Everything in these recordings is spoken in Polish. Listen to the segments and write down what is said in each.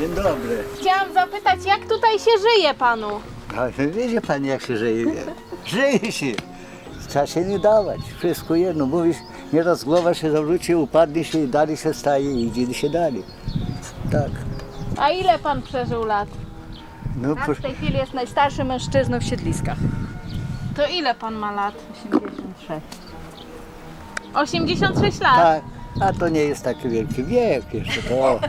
Dzień dobry. Chciałam zapytać, jak tutaj się żyje panu? Ale widzi pani jak się żyje. Żyje się. Trzeba się nie dawać. Wszystko jedno. Mówisz, nieraz głowa się zawróci, upadnie się i dalej się staje i idzie się dalej. Tak. A ile pan przeżył lat? No, Pan w tej chwili jest najstarszym mężczyzną w siedliskach. To ile pan ma lat? 86. 86 lat. tak. A to nie jest taki wielki wiek jeszcze. To,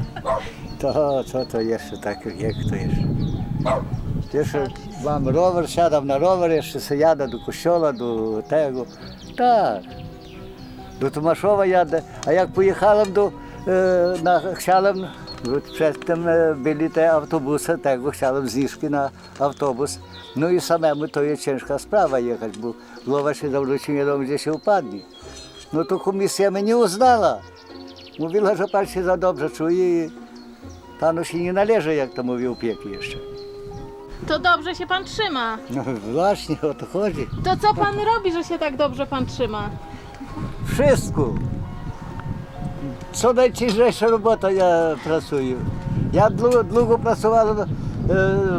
to co to jeszcze taki wiek to jeszcze. Jeszcze mam rower, siadam na rower, jeszcze sobie jadę do kościoła, do tego. Tak. Do Tomaszowa jadę. A jak pojechałem do, e, na, chciałem, przedtem e, byli te autobusy, tego chciałem zniżki na autobus. No i samemu to jest ciężka sprawa jechać, bo głowa się zawróci, nie wiadomo gdzie się upadnie. No to komisja mnie nie uznała. Mówiła, że pan się za dobrze czuje i panu się nie należy, jak to mówił pieki jeszcze. To dobrze się pan trzyma. No właśnie o to chodzi. To co pan robi, że się tak dobrze pan trzyma? Wszystko. Co najcięższa robota ja pracuję. Ja długo, długo pracowałem e,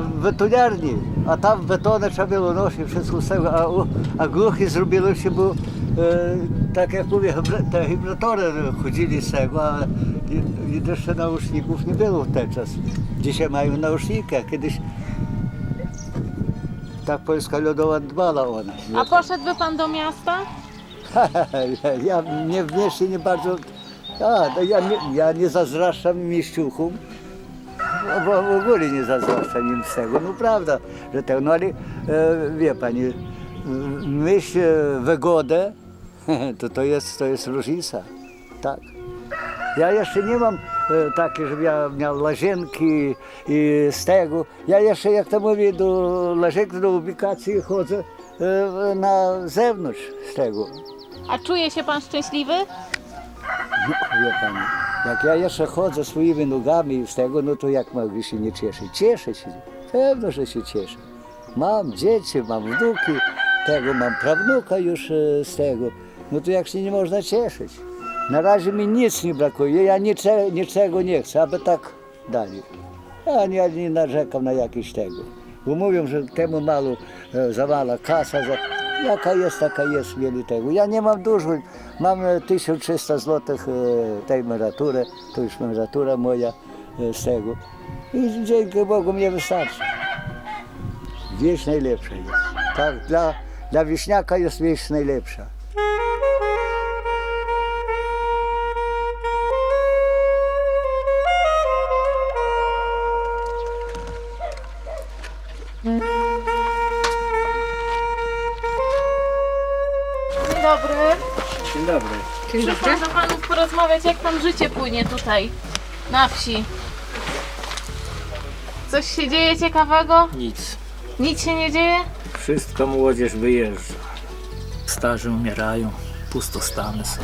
w betoniarni, a tam betony trzeba było nosić, wszystko z tego, a, a głuchy zrobiło się, bo tak jak mówię, te wibratory chodzili z tego, a jeszcze nauszników nie było w ten czas. Dzisiaj mają nauszniki, a kiedyś tak Polska Ludowa dbała o nas. A poszedłby pan do miasta? ja mnie w mieście nie bardzo. A, no ja, nie, ja nie mieściuchom. No, bo w ogóle nie zazdroszczam im z tego. No prawda, że tak. No ale e, wie pani, e, myśl e, wygodę, to to jest, to jest różnica. Tak. Ja jeszcze nie mam e, takiej, żeby ja miał łazienki i z tego. Ja jeszcze, jak to mówię, do łazienki, do ubikacji chodzę e, na zewnątrz z tego. A czuje się pan szczęśliwy? No, wie pani, jak ja jeszcze chodzę swoimi nogami z tego, no to jak mogę się nie cieszyć? Cieszę się, pewno, że się cieszę. Mam dzieci, mam wnuki, tego mam prawnuka już e, z tego. No to jak się nie można cieszyć? Na razie mi nic nie brakuje, ja nicze, niczego nie chcę, aby tak dalej. Ja nie, nie narzekam na jakieś tego. Bo mówią, że temu malu e, zawala kasa, za, jaka jest, taka jest, mieli tego. Ja nie mam dużo, mam e, 1300 zł e, tej emerytury, to już emerytura moja e, z tego. I dzięki Bogu mnie wystarczy. Wieś najlepsza jest. Tak, dla, dla wieśniaka jest wieś najlepsza. Dzień dobry. Dzień dobry. Przyszłam do panów porozmawiać, jak tam życie płynie tutaj, na wsi. Coś się dzieje ciekawego? Nic. Nic się nie dzieje? Wszystko młodzież wyjeżdża. Starzy umierają, pustostany są.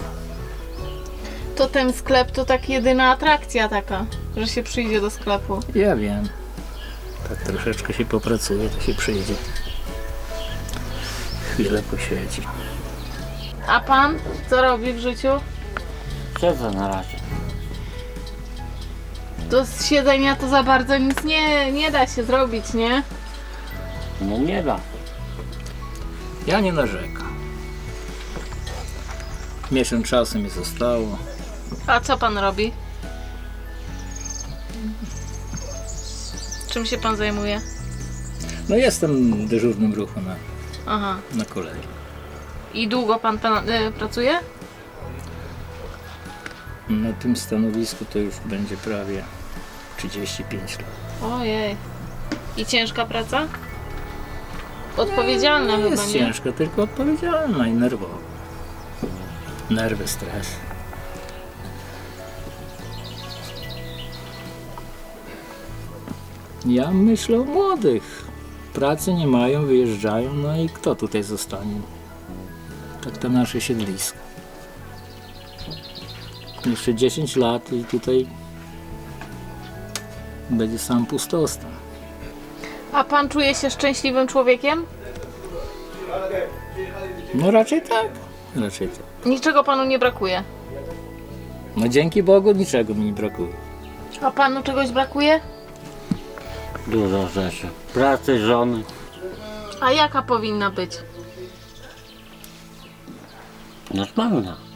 To ten sklep to tak jedyna atrakcja taka, że się przyjdzie do sklepu. Ja wiem. Tak troszeczkę się popracuje, to się przyjdzie. Chwilę posiedzi. A pan co robi w życiu? Siedzę na razie. To z siedzenia to za bardzo nic nie, nie da się zrobić, nie? No nie da. Ja nie narzekam. Miesiąc czasu mi zostało. A co pan robi? Czym się pan zajmuje? No jestem dyżurnym ruchu na, Aha. na kolei. I długo pan, pan y, pracuje? Na tym stanowisku to już będzie prawie 35 lat. Ojej. I ciężka praca? Odpowiedzialna Nie chyba, jest nie? ciężka, tylko odpowiedzialna i nerwowa. Nerwy, stres. Ja myślę o młodych. Pracy nie mają, wyjeżdżają, no i kto tutaj zostanie? Tak to nasze siedlisko. Jeszcze 10 lat i tutaj będzie sam pustostan. A pan czuje się szczęśliwym człowiekiem? No raczej tak. Raczej tak. Niczego panu nie brakuje. No dzięki Bogu niczego mi nie brakuje. A panu czegoś brakuje? Dużo rzeczy. Pracy, żony. A jaka powinna być? Normalna.